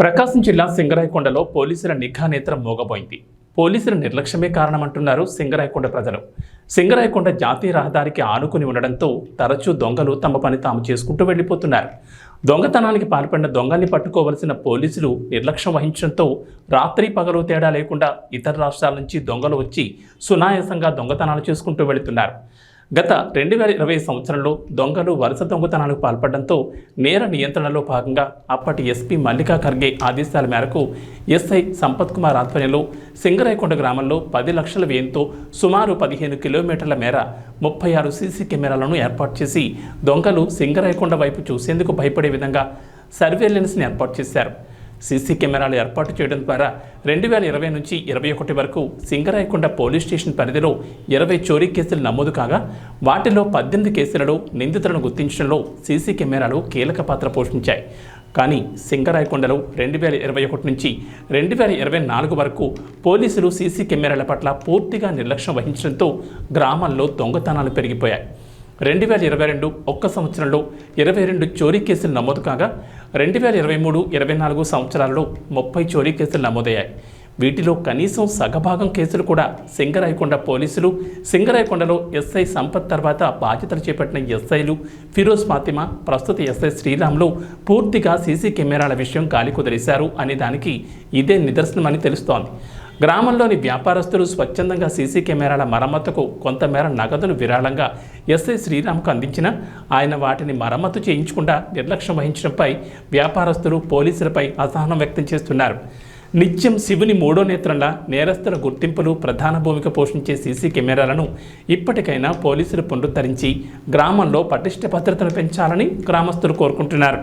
ప్రకాశం జిల్లా సింగరాయకొండలో పోలీసుల నిఘా నేత్రం మోగబోయింది. పోలీసుల నిర్లక్ష్యమే కారణమంటున్నారు సింగరాయకొండ ప్రజలు. సింగరాయకొండ జాతీయ రహదారికి ఆనుకుని ఉండడంతో తరచూ దొంగలు తమ పని తాము చేసుకుంటూ వెళ్ళిపోతున్నారు. దొంగతనానికి పాల్పడిన దొంగల్ని పట్టుకోవలసిన పోలీసులు నిర్లక్ష్యం వహించడంతో రాత్రి పగలు తేడా లేకుండా ఇతర రాష్ట్రాల నుంచి దొంగలు వచ్చి సునాయాసంగా దొంగతనాలు చేసుకుంటూ వెళుతున్నారు. గత రెండు వేల ఇరవై సంవత్సరంలో దొంగలు వరుస దొంగతనాలకు పాల్పడడంతో నేర నియంత్రణలో భాగంగా అప్పటి ఎస్పీ మల్లికా ఖర్గే ఆదేశాల మేరకు ఎస్ఐ సంపత్ కుమార్ ఆధ్వర్యంలో సింగరాయకొండ గ్రామంలో పది లక్షల వ్యయంతో సుమారు పదిహేను కిలోమీటర్ల మేర ముప్పై ఆరు సీసీ కెమెరాలను ఏర్పాటు చేసి దొంగలు సింగరాయకొండ వైపు చూసేందుకు భయపడే విధంగా సర్వేలెన్స్ని ఏర్పాటు చేశారు. సీసీ కెమెరాలు ఏర్పాటు చేయడం ద్వారా రెండు వేల ఇరవై నుంచి ఇరవై ఒకటి వరకు సింగరాయకొండ పోలీస్ స్టేషన్ పరిధిలో ఇరవై చోరీ కేసులు నమోదు కాగా వాటిలో పద్దెనిమిది కేసులలో నిందితులను గుర్తించడంలో సీసీ కెమెరాలు కీలక పాత్ర పోషించాయి. కానీ సింగరాయకొండలో రెండు వేల ఇరవై ఒకటి నుంచి రెండు వేల ఇరవై నాలుగు వరకు పోలీసులు సీసీ కెమెరాల పట్ల పూర్తిగా నిర్లక్ష్యం వహించడంతో గ్రామాల్లో దొంగతనాలు పెరిగిపోయాయి. రెండు వేల ఇరవై రెండు ఒక్క సంవత్సరంలో ఇరవై రెండు చోరీ కేసులు నమోదు కాగా రెండు వేల ఇరవై మూడు ఇరవై నాలుగు సంవత్సరాలలో ముప్పై చోరీ కేసులు నమోదయ్యాయి. వీటిలో కనీసం సగభాగం కేసులు కూడా సింగరాయకొండ పోలీసులు సింగరాయకొండలో ఎస్ఐ సంపత్ తర్వాత బాధ్యతలు చేపట్టిన ఎస్ఐలు ఫిరోజ్ ఫాతిమా ప్రస్తుత ఎస్ఐ శ్రీరామ్లు పూర్తిగా సీసీ కెమెరాల విషయం గాలి కుదిరేశారు అనే దానికి ఇదే నిదర్శనమని తెలుస్తోంది. గ్రామంలోని వ్యాపారస్తులు స్వచ్ఛందంగా సీసీ కెమెరాల మరమ్మతుకు కొంతమేర నగదును విరాళంగా ఎస్ఐ శ్రీరామ్కు అందించిన ఆయన వాటిని మరమ్మతు చేయించకుండా నిర్లక్ష్యం వహించడంపై వ్యాపారస్తులు పోలీసులపై అసహనం వ్యక్తం చేస్తున్నారు. నిత్యం శివుని మూడో నేత్రంలా నేరస్తుల గుర్తింపులు ప్రధాన భూమిక పోషించే సీసీ కెమెరాలను ఇప్పటికైనా పోలీసులు పునరుద్ధరించి గ్రామంలో పటిష్ట భద్రతను పెంచాలని గ్రామస్తులు కోరుకుంటున్నారు.